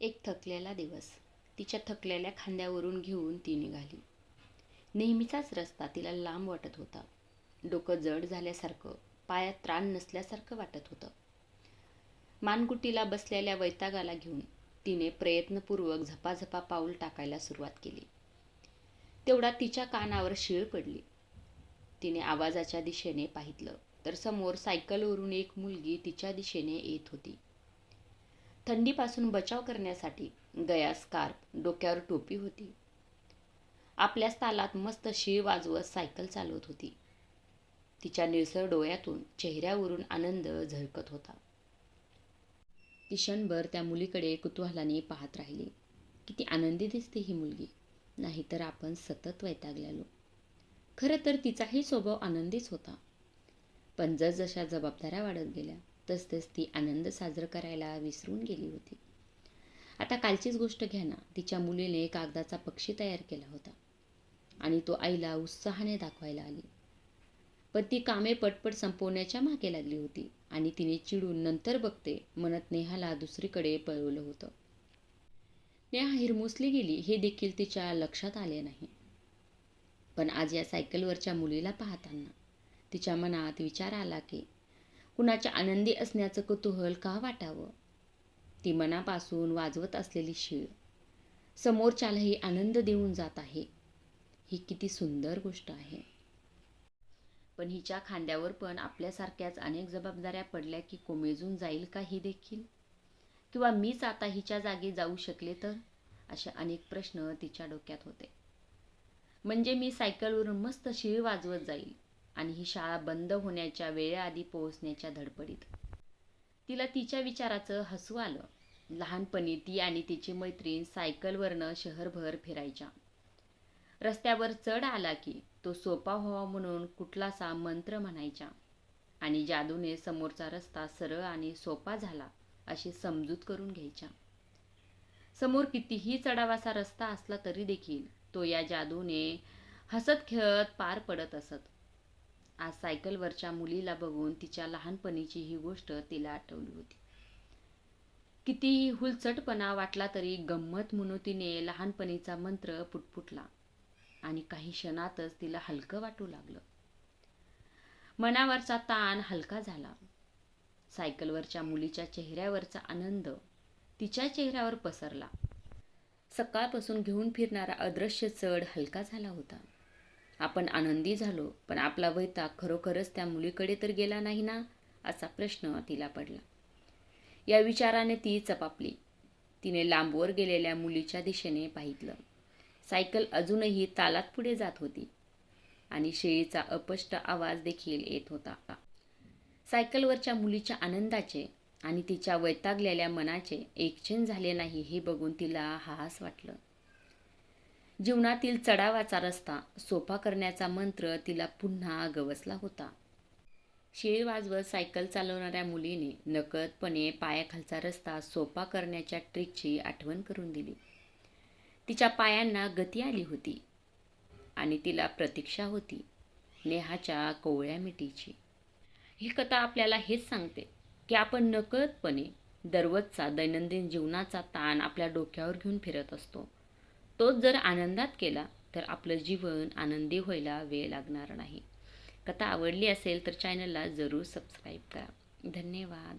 एक थकलेला दिवस. तिच्या थकलेल्या खांद्यावरून घेऊन ती निघाली. नेहमीचाच रस्ता तिला लांब वाटत होता. डोकं जड झाल्यासारखं पायात त्राण नसल्यासारखं वाटत होतं. मानकुटीला बसलेल्या वैतागाला घेऊन तिने प्रयत्नपूर्वक झपाझपा पाऊल टाकायला सुरुवात केली. तेवढा तिच्या कानावर शिळ पडली. तिने आवाजाच्या दिशेने पाहितलं तर समोर सायकलवरून एक मुलगी तिच्या दिशेने येत होती. थंडीपासून बचाव करण्यासाठी गया स्कार्फ डोक्यावर टोपी होती. आपल्याच तालात मस्त शिळ वाजवत सायकल चालवत होती. तिच्या निळसर डोळ्यातून चेहऱ्यावरून आनंद झळकत होता. ती क्षणभर त्या मुलीकडे कुतूहलाने पाहत राहिली. किती आनंदी दिसते ही मुलगी. नाहीतर आपण सतत वैतागलेलो. खरं तर तिचाही स्वभाव आनंदीच होता. पण जसजशा जबाबदाऱ्या वाढत गेल्या तसतस ती आनंद साजरं करायला विसरून गेली होती. आता कालचीच गोष्ट घ्या ना. तिच्या मुलीने कागदाचा पक्षी तयार केला होता. आणि तो आईला उत्साहाने दाखवायला आली. पण ती कामे पटपट संपवण्याच्या मागे लागली होती. आणि तिने चिडून नंतर बघते मनात नेहाला दुसरीकडे पळवलं होतं. नेहा हिरमुसली गेली हे देखील तिच्या लक्षात आले नाही. पण आज या सायकलवरच्या मुलीला पाहताना तिच्या मनात विचार आला की कुणाच्या आनंदी असण्याचं कुतूहल का वाटावं? ती मनापासून वाजवत असलेली शीळ. समोरच्यालाही आनंद देऊन जात आहे. ही किती सुंदर गोष्ट आहे. पण हिच्या खांद्यावर पण आपल्यासारख्याच अनेक जबाबदाऱ्या पडल्या की कोमेजून जाईल का ही देखील? किंवा मीच आता हिच्या जागी जाऊ शकले तर? असे अनेक प्रश्न तिच्या डोक्यात होते. म्हणजे मी सायकलवरून मस्त शिळ वाजवत जाईल. आणि ही शाळा बंद होण्याच्या वेळेआधी पोहोचण्याच्या धडपडीत. तिला तिच्या विचाराचं हसू आलं. लहानपणी ती आणि तिची मैत्रीण सायकलवरनं शहरभर फिरायच्या. रस्त्यावर चढ आला की तो सोपा व्हावा म्हणून कुठलासा मंत्र म्हणायच्या. आणि जादूने समोरचा रस्ता सरळ आणि सोपा झाला अशी समजूत करून घ्यायच्या. समोर कितीही चढावाचा रस्ता असला तरी देखील तो या जादूने हसत खेळत पार पडत असत. आज सायकलवरच्या मुलीला बघून तिच्या लहानपणीची ही गोष्ट तिला आठवली होती. कितीही हुलचटपणा वाटला तरी गंमत म्हणून तिने लहानपणीचा मंत्र पुटपुटला आणि काही क्षणातच तिला हलकं वाटू लागलं. मनावरचा ताण हलका झाला. सायकलवरच्या मुलीच्या चेहऱ्यावरचा आनंद तिच्या चेहऱ्यावर पसरला. सकाळपासून घेऊन फिरणारा अदृश्य चढ हलका झाला होता. आपण आनंदी झालो पण आपला वैताग खरोखरच त्या मुलीकडे तर गेला नाही ना? असा प्रश्न तिला पडला. या विचाराने ती चपापली. तिने लांबवर गेलेल्या मुलीच्या दिशेने पाहितलं. सायकल अजूनही तालात पुढे जात होती आणि शेळीचा अपष्ट आवाज देखील येत होता. सायकलवरच्या मुलीच्या आनंदाचे आणि तिच्या वैतागलेल्या मनाचे एकछेन झाले नाही हे बघून तिला हास वाटलं. जीवनातील चढावाचा रस्ता सोपा करण्याचा मंत्र तिला पुन्हा गवसला होता. शेळ वाजवत सायकल चालवणाऱ्या मुलीने नकळतपणे पायाखालचा रस्ता सोपा करण्याच्या ट्रिकची आठवण करून दिली. तिच्या पायांना गती आली होती आणि तिला प्रतीक्षा होती नेहाच्या कोवळ्या मिठीची. ही कथा आपल्याला हेच सांगते की आपण नकळतपणे दररोजचा दैनंदिन जीवनाचा ताण आपल्या डोक्यावर घेऊन फिरत असतो. तोच जर आनंदात केला तर आपलं जीवन आनंदी व्हायला वेळ लागणार नाही. कथा आवडली असेल तर चॅनलला जरूर सबस्क्राईब करा. धन्यवाद.